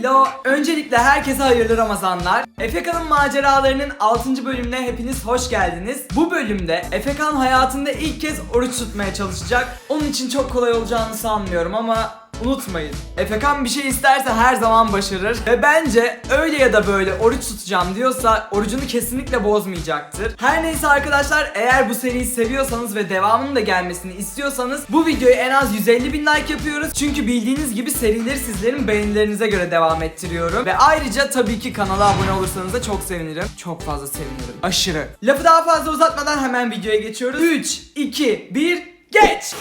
Hello. Öncelikle herkese hayırlı Ramazanlar. Efekan'ın maceralarının 6. bölümüne hepiniz hoş geldiniz. Bu bölümde Efekan hayatında ilk kez oruç tutmaya çalışacak. Onun için çok kolay olacağını sanmıyorum ama Unutmayın, Efekan bir şey isterse her zaman başarır ve bence öyle ya da böyle oruç tutacağım diyorsa orucunu kesinlikle bozmayacaktır. Her neyse arkadaşlar eğer bu seriyi seviyorsanız ve devamının da gelmesini istiyorsanız bu videoyu en az 150 bin like yapıyoruz. Çünkü bildiğiniz gibi serileri sizlerin beğenilerinize göre devam ettiriyorum. Ve ayrıca tabii ki kanala abone olursanız da çok sevinirim. Çok fazla sevinirim. Aşırı. Lafı daha fazla uzatmadan hemen videoya geçiyoruz. 3, 2, 1, geç!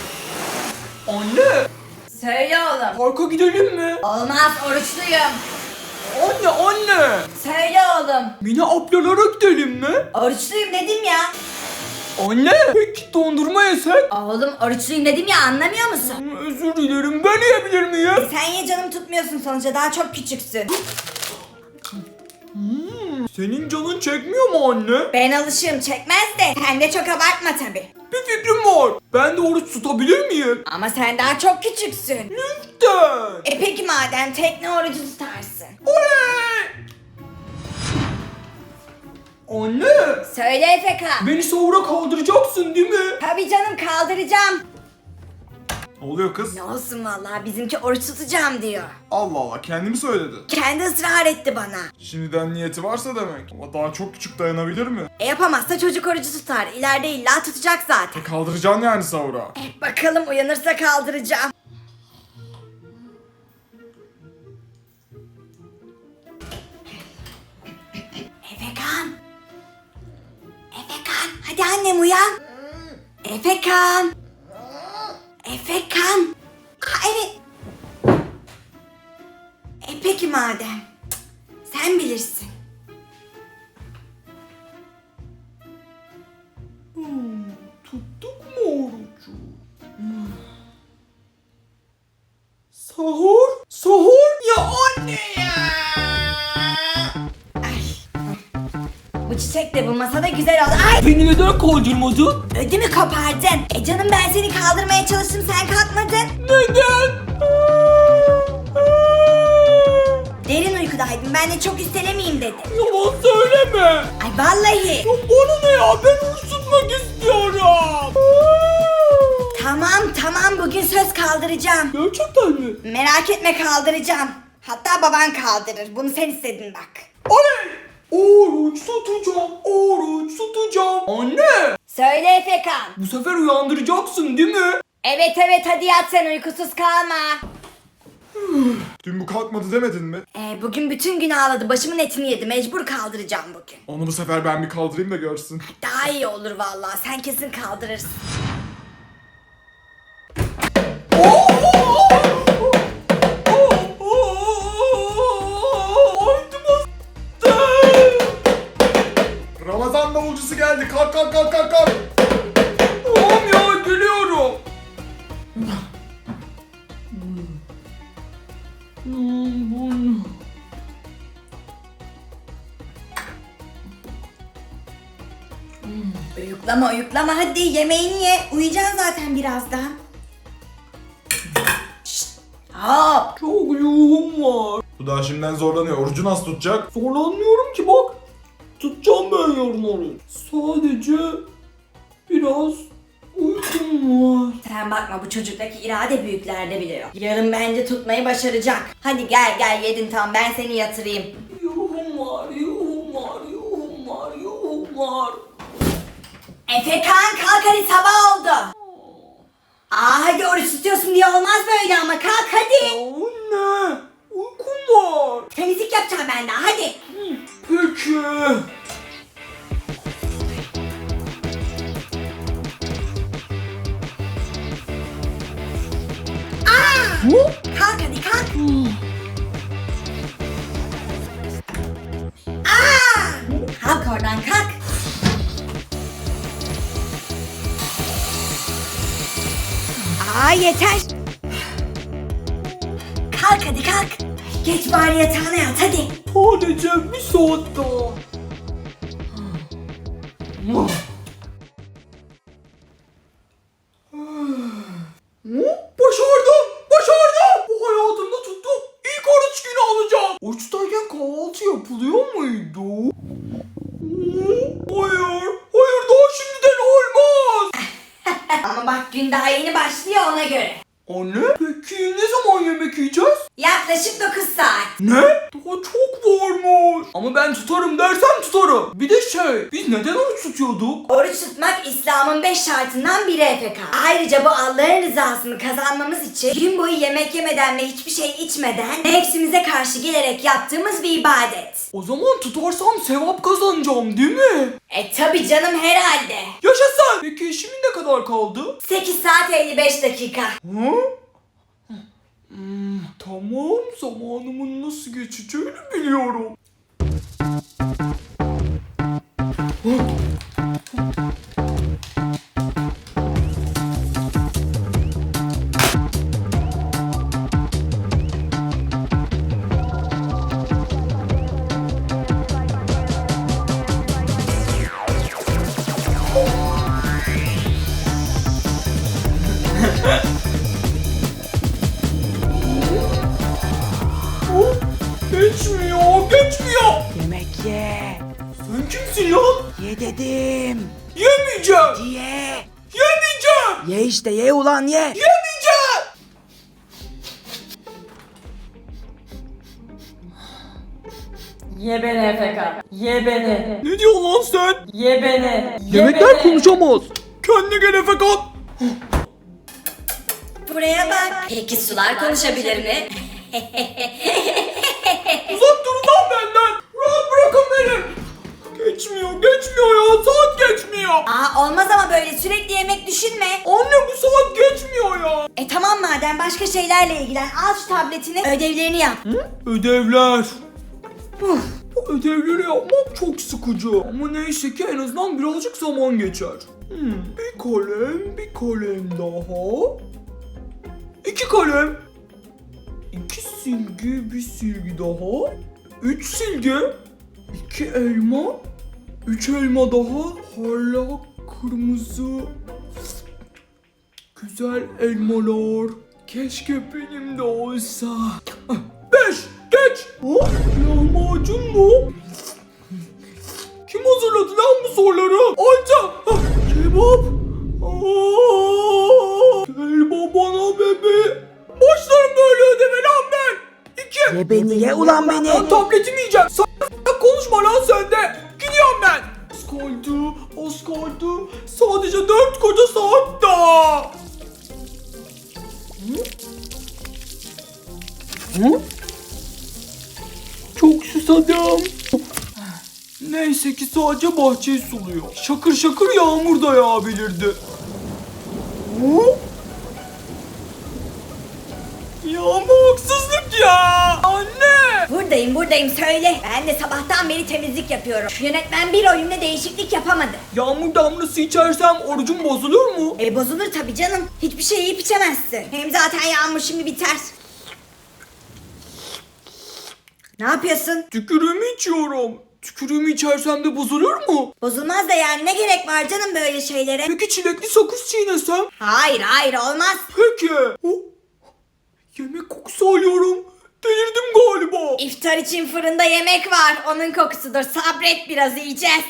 Anne! Söyle oğlum. Parka gidelim mi? Olmaz oruçluyum. Anne anne. Söyle oğlum. Mine ablalara gidelim mi? Oruçluyum dedim ya. Anne. Peki dondurma yesek? Oğlum oruçluyum dedim ya anlamıyor musun? Özür dilerim ben yiyebilir miyim? Sen ye canım tutmuyorsun sonuçta daha çok küçüksün. Senin canın çekmiyor mu anne? Ben alışığım çekmez de sen de çok abartma tabi. Bir fikrim var. Ben de oruç tutabilir miyim? Ama sen daha çok küçüksün. Lütfen. E peki madem tekne orucu tutarsın. Oley! Anne. Söyle Efeka. Beni sahura kaldıracaksın değil mi? Tabi canım kaldıracağım. Ne oluyor kız? Ne olsun vallahi bizimki oruç tutacağım diyor. Allah Allah kendi mi söyledi? Kendi ısrar etti bana. Şimdiden niyeti varsa demek. Ama daha çok küçük dayanabilir mi? E yapamazsa çocuk orucu tutar. İleride illa tutacak zaten. Kaldıracaksın yani sahura. E, bakalım uyanırsa kaldıracağım. Efekan. Efekan. Hadi annem uyan. Efekan. Efekan. Aa, evet. E peki madem. Sen bilirsin. Beni neden kaldırmadın? ödümü kopardın. E canım ben seni kaldırmaya çalıştım sen kalkmadın. Neden? Derin uykudaydım ben de çok üstelemeyeyim dedim. Yalan söyleme. Ay vallahi. Ya bana ne ya? Ben oruç tutmak istiyorum. Tamam tamam bugün söz kaldıracağım. Gerçekten mi? Merak etme kaldıracağım. Hatta baban kaldırır. Bunu sen istedin bak. Oruç tutacağım, oruç tutacağım. Anne! Söyle Efekan. Bu sefer uyandıracaksın değil mi? Evet evet hadi yat sen uykusuz kalma. Dün bu kalkmadı demedin mi? Ee, bugün bütün gün ağladı. Başımın etini yedi. Mecbur kaldıracağım bugün. Onu bu sefer ben bir kaldırayım da görsün. Daha iyi olur vallahi. Sen kesin kaldırırsın. Kalk kalk kalk kalk. Tamam ya geliyorum. Uyuklama uyuklama hadi yemeğini ye. Uyuyacaksın zaten birazdan. Şşt. Hop. Çok yoğun var. Bu daha şimdiden zorlanıyor. Orucu nasıl tutacak? Zorlanmıyorum ki bak. Tutacağım ben yarın. Sadece biraz uykum var. Sen bakma bu çocuktaki irade büyüklerde bile yok. Yarın bence tutmayı başaracak. Hadi gel gel yedin tam ben seni yatırayım. Yuhum var, yuhum var, yuhum var, yuhum var. Efekan kalk hadi sabah oldu. Aa hadi oruç tutuyorsun diye olmaz böyle ama kalk hadi. Anne, uykum var. Temizlik yapacağım ben daha hadi. Peki. Hop. Kalk hadi kalk. Aa! Kalk oradan kalk. Aa yeter. Kalk hadi kalk. Geç bari yatağına yat hadi. Sadece bir saat daha. Başardım! Başardım! Bu hayatımda tuttum. İlk oruç günü alacağım. Oruçtayken kahvaltı yapılıyor muydu? Hmm, hayır. Hayır daha şimdiden olmaz. Ama bak gün daha yeni başlıyor ona göre. Anne peki ne zaman yemek yiyeceğiz? Yaklaşık 9 saat. Ne? Daha çok varmış. Ama ben tutarım dersem tutarım. Bir de şey biz neden oruç tutuyorduk? Oruç tutmak İslam'ın 5 şartından biri Efeka. Ayrıca bu Allah'ın rızasını kazanmamız için gün boyu yemek yemeden ve hiçbir şey içmeden nefsimize karşı gelerek yaptığımız bir ibadet. O zaman tutarsam sevap kazanacağım değil mi? E tabi canım herhalde. Yaşasın. Peki işimin ne kadar kaldı? 8 saat 55 dakika. Hı? Hmm, tamam zamanımın nasıl geçeceğini biliyorum. Geçmiyor, geçmiyor. Yemek ye. Sen kimsin lan? Ye dedim. Yemeyeceğim. Ye. Yemeyeceğim. Ye işte ye ulan ye. Yemeyeceğim. Ye beni Efeka. Ye beni. Ne diyorsun lan sen? Ye beni. Ye Yemekler beni. konuşamaz. Kendine gel Efekan. Buraya bak. Peki sular konuşabilir mi? Uzak durun lan benden. Rahat bırakın beni. Geçmiyor, geçmiyor ya. Saat geçmiyor. Aa olmaz ama böyle sürekli yemek düşünme. Anne bu saat geçmiyor ya. E tamam madem başka şeylerle ilgilen. Al şu tabletini ödevlerini yap. Ödevler. Uf, Bu ödevleri yapmak çok sıkıcı. Ama neyse ki en azından birazcık zaman geçer. Hmm, bir kalem, bir kalem daha. İki kalem. İki silgi, bir silgi daha. Üç silgi. iki elma. Üç elma daha. Hala kırmızı. Güzel elmalar. Keşke benim de olsa. Ah, Beş, geç. Oh, lahmacun mu? Kim hazırladı lan bu soruları? Alca. Ah, Kebap. Aa, Gel babana bebe. Ye beni ye ulan beni. Lan tabletimi yiyeceğim. Sen konuşma lan sen de. Gidiyorum ben. Az kaldı, az kaldı. Sadece dört koca saat daha. Hı? Çok susadım. Neyse ki sadece bahçeyi suluyor. Şakır şakır yağmur da yağabilirdi. Hı? Ya ama haksızlık ya. Anne. Buradayım buradayım söyle. Ben de sabahtan beri temizlik yapıyorum. Şu yönetmen bir oyunda değişiklik yapamadı. Yağmur damlası içersem orucum bozulur mu? E bozulur tabii canım. Hiçbir şey yiyip içemezsin. Hem zaten yağmur şimdi biter. Ne yapıyorsun? Tükürüğümü içiyorum. Tükürüğümü içersem de bozulur mu? Bozulmaz da yani ne gerek var canım böyle şeylere? Peki çilekli sakız çiğnesem? Hayır hayır olmaz. Peki. Oh, yemek kokusu alıyorum. Delirdim galiba. İftar için fırında yemek var. Onun kokusudur. Sabret biraz yiyeceğiz.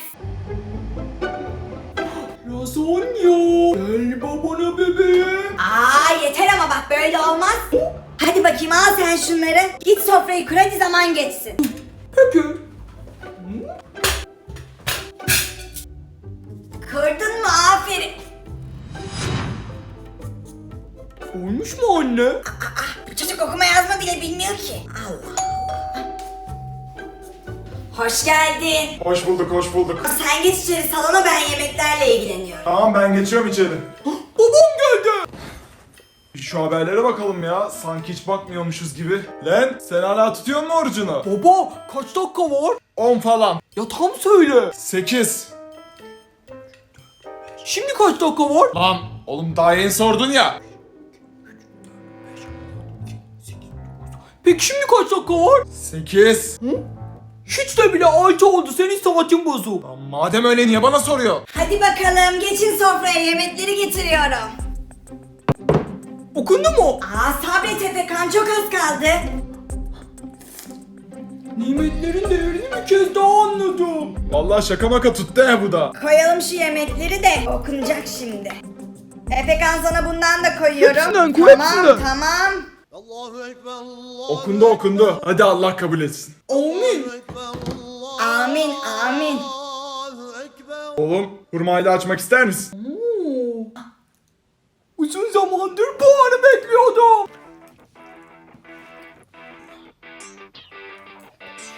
Lazanya. Gel babana bebeğim. Aa yeter ama bak böyle olmaz. Hadi bakayım al sen şunları. Git sofrayı kur hadi zaman geçsin. Peki. Kırdın mı? Aferin. Olmuş mu anne? Çocuk okuma yazma bile bilmiyor ki. Allah. Hoş geldin. Hoş bulduk hoş bulduk. Sen geç içeri salona ben yemeklerle ilgileniyorum. Tamam ben geçiyorum içeri. Babam geldi. Bir şu haberlere bakalım ya. Sanki hiç bakmıyormuşuz gibi. Lan sen hala tutuyor musun orucunu? Baba kaç dakika var? 10 falan. Ya tam söyle. 8. Şimdi kaç dakika var? Lan oğlum daha yeni sordun ya. Peki şimdi kaç dakika var? 8. Hiç de bile 6 oldu senin saatin bozuk. Lan madem öyle niye bana soruyor? Hadi bakalım geçin sofraya yemekleri getiriyorum. Okundu mu? Aa sabret Efekan çok az kaldı. Nimetlerin değerini bir kez daha anladım. Vallahi şaka maka tuttu he bu da. Koyalım şu yemekleri de okunacak şimdi. Efekan sana bundan da koyuyorum. Hepsinden koy, Tamam hepsinden. tamam. Okundu okundu. Hadi Allah kabul etsin. Amin amin. Oğlum hurmayla açmak ister misin? Uzun zamandır bu anı bekliyordum.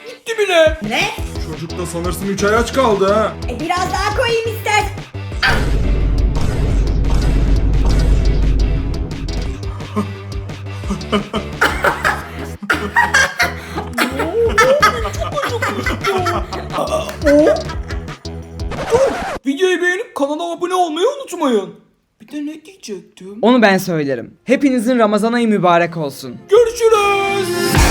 Gitti bile. Ne? Çocuk da sanırsın 3 ay aç kaldı ha. E, biraz daha koyayım ister. Videoyu beğenip kanala abone olmayı unutmayın. Bir de ne diyecektim? Onu ben söylerim. Hepinizin Ramazan ayı mübarek olsun. Görüşürüz.